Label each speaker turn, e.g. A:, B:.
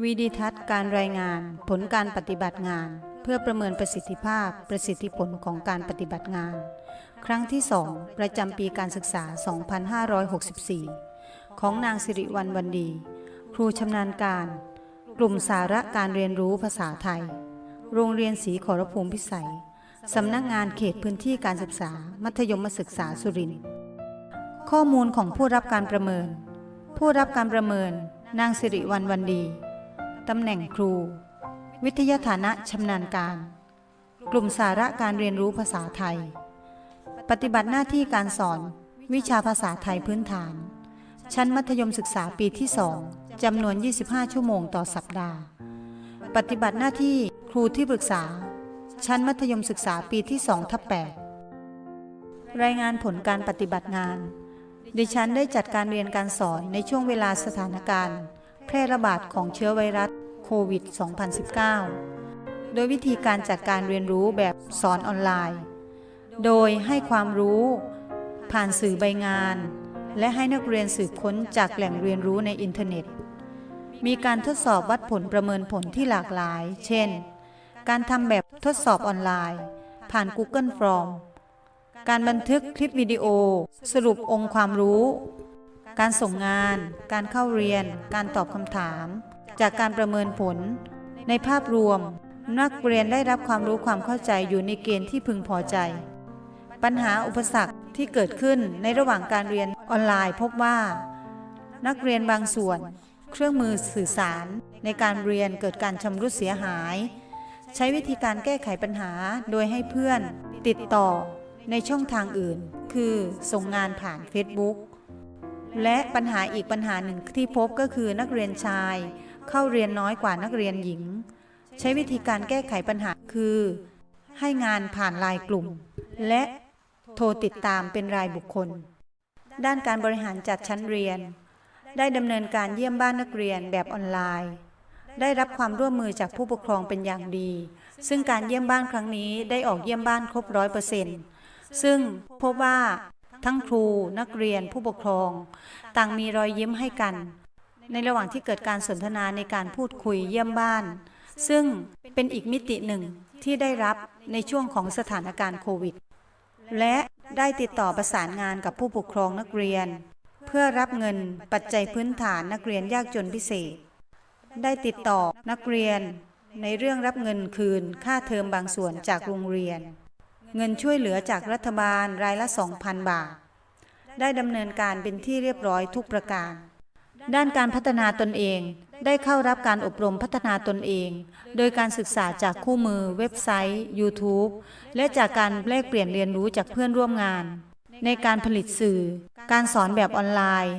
A: วีดิทัศน์การรายงาน ผลการปฏิบัติงาน เพื่อประเมินประสิทธิภาพ ประสิทธิผลของการปฏิบัติงาน ครั้งที่ 2 ประจำปีการศึกษา 2564 ของนางสิริวัลวันดี ครูชำนาญการ กลุ่มสาระการเรียนรู้ภาษาไทย โรงเรียนศรีขอรภูมิพิสัยสำนักงานเขตพื้นที่การศึกษา มัธยมศึกษาสุรินทร์ข้อมูลของผู้รับการประเมิน ผู้รับการประเมิน นางสิริวัลวันดี ตำแหน่งครู วิทยาฐานะชำนาญการ กลุ่มสาระการเรียนรู้ภาษาไทย ปฏิบัติหน้าที่การสอน วิชาภาษาไทยพื้นฐาน ชั้นมัธยมศึกษาปีที่2จำนวน 25 ชั่วโมงต่อสัปดาห์ ปฏิบัติหน้าที่ครูที่ปรึกษา ชั้นมัธยมศึกษาปีที่2ทับ8รายงานผลการปฏิบัติงาน ดิฉันได้จัดการเรียนการสอนในช่วงเวลาสถานการณ์ แพร่ระบาดของเชื้อไวรัส วิด 2019 โดยวิธีการจัดการเรียนรู้แบบสอนออนไลน์ โดยให้ความรู้ผ่านสื่อใบงาน และให้นักเรียนสืบค้นจากแหล่งเรียนรู้ในอินเทอร์เน็ต มีการทดสอบวัดผลประเมินผลที่หลากหลาย เช่น การทำแบบทดสอบออนไลน์ ผ่าน Google Form การบันทึกคลิปวิดีโอ สรุปองค์ความรู้ การส่งงาน การเข้าเรียน การตอบคำถาม จากการประเมินผล ในภาพรวม นักเรียนได้รับความรู้ความเข้าใจอยู่ในเกณฑ์ที่พึงพอใจ ปัญหาอุปสรรคที่เกิดขึ้นในระหว่างการเรียนออนไลน์พบว่า นักเรียนบางส่วน เครื่องมือสื่อสาร ในการเรียนเกิดการชำรุดเสียหาย ใช้วิธีการแก้ไขปัญหาโดยให้เพื่อนติดต่อในช่องทางอื่น คือส่งงานผ่าน Facebook และปัญหาอีกปัญหาหนึ่งที่พบก็คือนักเรียนชาย เข้าเรียนน้อยกว่านักเรียนหญิง ใช้วิธีการแก้ไขปัญหาคือ ให้งานผ่านไลน์กลุ่ม และโทรติดตามเป็นรายบุคคล ด้านการบริหารจัดชั้นเรียน ได้ดำเนินการเยี่ยมบ้านนักเรียนแบบออนไลน์ ได้รับความร่วมมือจากผู้ปกครองเป็นอย่างดี ซึ่งการเยี่ยมบ้านครั้งนี้ได้ออกเยี่ยมบ้านครบร้อยเปอร์เซ็นต์ซึ่งพบว่าทั้งครูนักเรียนผู้ปกครอง ต่างมีรอยยิ้มให้กัน ในระหว่างที่เกิดการสนทนาในการพูดคุยเยี่ยมบ้าน ซึ่งเป็นอีกมิติหนึ่งที่ได้รับในช่วงของสถานการณ์โควิด และได้ติดต่อประสานงานกับผู้ปกครองนักเรียน เพื่อรับเงินปัจจัยพื้นฐานนักเรียนยากจนพิเศษ ได้ติดต่อนักเรียนในเรื่องรับเงินคืนค่าเทอมบางส่วนจากโรงเรียน เงินช่วยเหลือจากรัฐบาลรายละ 2,000 บาท ได้ดำเนินการเป็นที่เรียบร้อยทุกประการ ด้านการพัฒนาตนเอง ได้เข้ารับการอบรมพัฒนาตนเอง โดยการศึกษาจากคู่มือ เว็บไซต์ YouTube และจากการแลกเปลี่ยนเรียนรู้จากเพื่อนร่วมงาน ในการผลิตสื่อ การสอนแบบออนไลน์